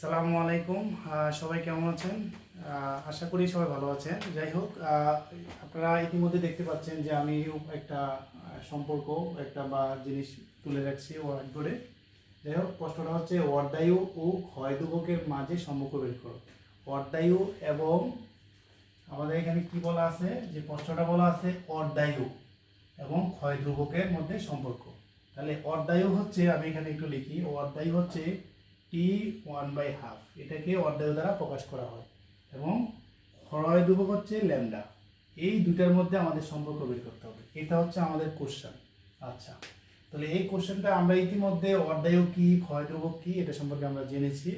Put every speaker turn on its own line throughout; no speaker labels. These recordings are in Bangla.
সালামু আলাইকুম। সবাই কেমন আছেন? আশা করি সবাই ভালো আছেন। যাই হোক আপনারা ইতিমধ্যে দেখতে পাচ্ছেন যে আমি একটা সম্পর্ক, একটা বা জিনিস তুলে রাখছি ওয়ার্ড ধরে। যাই হোক, প্রশ্নটা হচ্ছে অর্দায়ু ও ক্ষয় দুবকের মাঝে সম্পর্ক বের করো। অর্দায়ু এবং আমাদের এখানে কি বলা আছে? যে প্রশ্নটা বলা আছে অর্দায়ু এবং ক্ষয় ধ্রুবকের মধ্যে সম্পর্ক। তাহলে অর্দায়ু হচ্ছে, আমি এখানে একটু লিখি অর্দায়ু হচ্ছে টি ওয়ান বাই হাফ এটাকে অর্ধায়ু দ্বারা প্রকাশ করা হয়। এবং ক্ষয় ধ্রুবক হচ্ছে ল্যামডা। এই দুটার মধ্যে আমাদের সম্পর্ক বের করতে হবে। এটা হচ্ছে আমাদের কোশ্চেন আচ্ছা তাহলে এই কোশ্চেনটা আমরা ইতিমধ্যে অর্ধায়ু কি, ক্ষয় ধ্রুবক কি, এটা সম্পর্কে আমরা জেনেছি।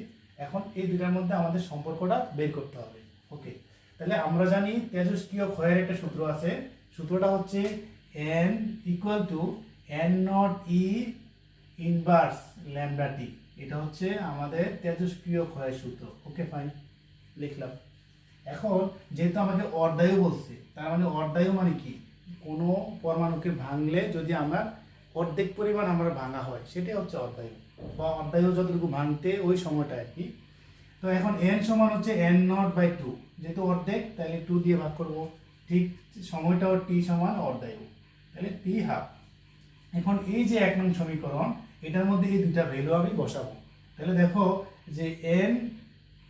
এখন এই দুটার মধ্যে আমাদের সম্পর্কটা বের করতে হবে। ওকে, তাহলে আমরা জানি তেজস্ক্রিয় ক্ষয়ের একটা সূত্র আছে। সূত্রটা হচ্ছে N equal to N naught E inverse lambda T এটা হচ্ছে আমাদের তেজস্ক্রিয় ক্ষয়ের সূত্র। ওকে ফাইন লিখলাম। এখন যেহেতু আমাকে অর্ধায়ু বলছে, তার মানে অর্ধায়ু মানে কি? কোনো পরমাণুকে ভাঙলে যদি আমার অর্ধেক পরিমাণ আমরা ভাঙা হয়, সেটাই হচ্ছে অর্ধায়ু। বা অর্ধায়ু যতটুকু ভাঙতে ওই সময়টা আর কি। তো এখন এন সমান হচ্ছে এন নট বাই টু যেহেতু অর্ধেক, তাহলে টু দিয়ে ভাগ করব। ঠিক সময়টাও টি সমান অর্ধায়ু। তাহলে টি হাফ এখন এই যে এক নং সমীকরণ এটার মধ্যে এই দুটা ভ্যালু আমি বসাবো। তাহলে দেখো যে এন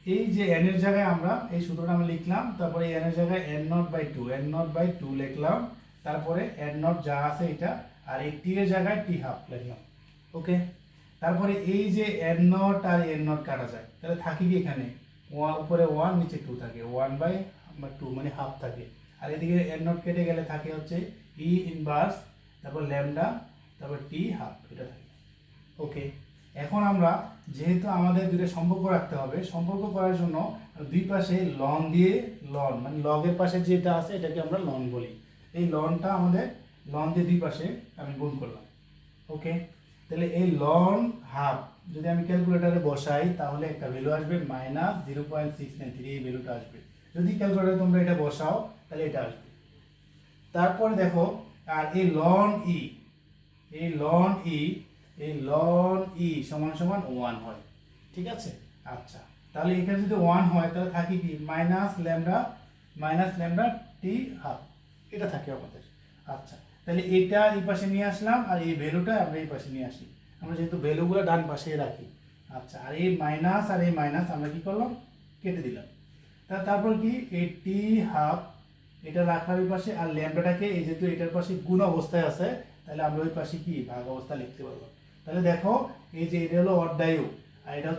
এই যে এন এর জায়গায় আমরা এই সূত্রটা আমি লিখলাম, তারপরে এন এর জায়গায় N naught by two N naught by two লিখলাম, তারপরে এন নট যা আছে এটা, আর এই টি এর জায়গায় টি হাফ লিখলাম। ওকে তারপরে এই যে এন নট আর এন নট কাটা যায়, তাহলে থাকি কি এখানে? উপরে ওয়ান নিচে টু থাকে। ওয়ান বাই টু মানে হাফ থাকে। আর এদিকে এন নট কেটে গেলে থাকে হচ্ছে ই ইনভার্স তারপর ল্যামডা তারপর টি হাফ এটা থাকে। ওকে এখন আমরা যেহেতু আমাদের দুটো সম্পর্ক রাখতে হবে, সম্পর্ক করার জন্য দুই পাশে লন দিয়ে লন মানে লগের পাশে যেটা আছে এটাকে আমরা লন বলি। এই লনটা আমাদের লন দিয়ে দুই পাশে আমি গুণ করলাম। ওকে তাহলে এই লন হাফ যদি আমি ক্যালকুলেটারে বসাই, তাহলে একটা ভ্যালু আসবে minus zero point six nine three এই ভ্যালুটা আসবে। যদি ক্যালকুলেটারে তোমরা এটা বসাও, তাহলে এটা আসবে। তারপরে দেখো, আর এই লন ই এই লন ই এই লন ই সমান সমান ওয়ান হয়। ঠিক আছে? আচ্ছা তাহলে এখানে যদি ওয়ান হয়, তাহলে থাকি কি? Minus lambda minus lambda T half. এটা থাকে আমাদের। আচ্ছা তাহলে এটা এই পাশে নিয়ে আসলাম, আর এই ভ্যালুটা আমরা এই পাশে নিয়ে আসি। আমরা যেহেতু ভ্যালুগুলো ডান পাশে রাখি। আচ্ছা আর এই মাইনাস আর এই মাইনাস আমরা কি করলাম? কেটে দিলাম। তা তারপর কি? এই টি হাফ, এটা রাখার ওই পাশে, আর ল্যাম্বাটাকে এই যেহেতু এটার পাশে গুণ অবস্থায় আছে, তাহলে আমরা ওই পাশে কি? ভাগ অবস্থা লিখতে পারব। তাহলে দেখো এই যে এটা হলো অর্ধায়ু আর এটা